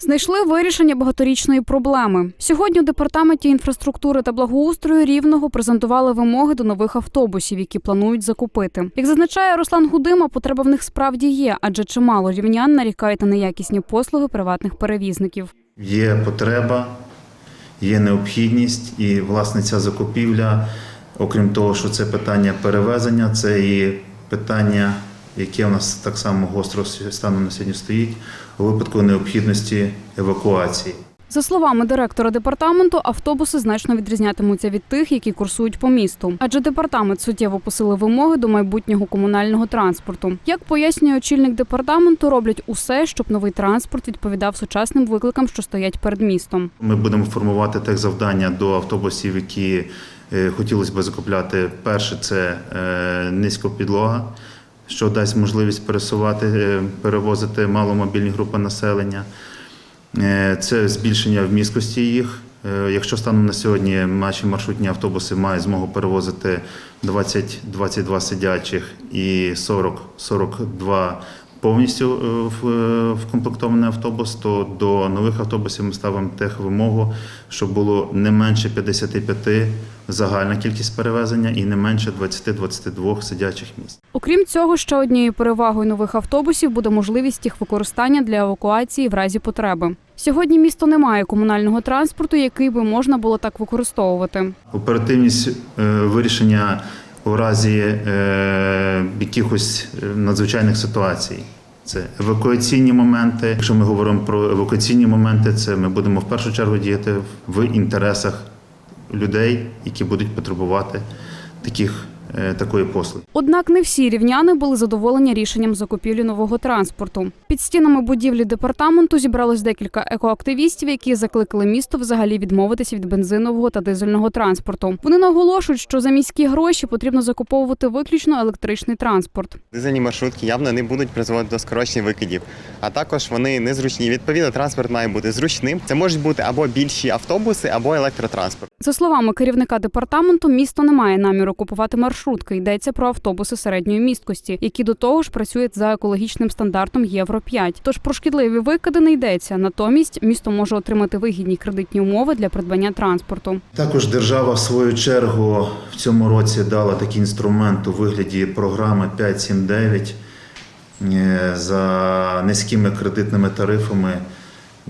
Знайшли вирішення багаторічної проблеми. Сьогодні у департаменті інфраструктури та благоустрою рівного презентували вимоги до нових автобусів, які планують закупити. Як зазначає Руслан Гудима, потреба в них справді є, адже чимало рівнян нарікають на неякісні послуги приватних перевізників. Є потреба, є необхідність, і власне ця закупівля, окрім того, що це питання перевезення, це і питання, яке у нас так само гостро станом на сьогодні стоїть у випадку необхідності евакуації. За словами директора департаменту, автобуси значно відрізнятимуться від тих, які курсують по місту. Адже департамент суттєво посилив вимоги до майбутнього комунального транспорту. Як пояснює очільник департаменту, роблять усе, щоб новий транспорт відповідав сучасним викликам, що стоять перед містом. Ми будемо формувати техзавдання до автобусів, які е, хотілося б закупляти. Перше це е, низька підлога, що дасть можливість пересувати, е, перевозити маломобільні групи населення. Е, Це збільшення в місткості їх. Е, Якщо станом на сьогодні наші маршрутні автобуси мають змогу перевозити 20-22 сидячих і 40-42 повністю е, е, вкомплектований автобус, то до нових автобусів ми ставимо техвимогу, щоб було не менше 55 загальна кількість перевезення і не менше 20-22 сидячих місць. Окрім цього, ще однією перевагою нових автобусів буде можливість їх використання для евакуації в разі потреби. Сьогодні місто не має комунального транспорту, який би можна було так використовувати. Оперативність е, вирішення у разі е, якихось е, надзвичайних ситуацій. Це евакуаційні моменти. Якщо ми говоримо про евакуаційні моменти, це ми будемо в першу чергу діяти в інтересах людей, які будуть потребувати таких, такої послуги. Однак не всі рівняни були задоволені рішенням закупівлі нового транспорту. Під стінами будівлі департаменту зібралось декілька екоактивістів, які закликали місто взагалі відмовитися від бензинового та дизельного транспорту. Вони наголошують, що за міські гроші потрібно закуповувати виключно електричний транспорт. Дизельні маршрутки явно не будуть призводити до скорочення викидів, а також вони незручні. Відповідно, транспорт має бути зручним. Це можуть бути або більші автобуси, або електротранспорт. За словами керівника департаменту, місто не має наміру купувати маршрутки. Йдеться про автобуси середньої місткості, які до того ж працюють за екологічним стандартом Євро 5 Тож про шкідливі викиди не йдеться. Натомість місто може отримати вигідні кредитні умови для придбання транспорту. Також держава в свою чергу в цьому році дала такий інструмент у вигляді програми 579 е, за низькими кредитними тарифами.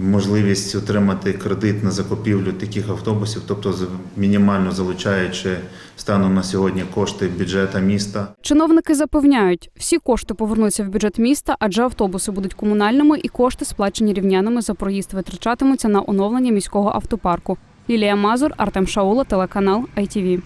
Можливість отримати кредит на закупівлю таких автобусів, тобто мінімально залучаючи станом на сьогодні кошти бюджета міста. Чиновники запевняють, всі кошти повернуться в бюджет міста, адже автобуси будуть комунальними, і кошти, сплачені рівнянами за проїзд, витрачатимуться на оновлення міського автопарку. Лілія Мазур, Артем Шаула, телеканал ITV.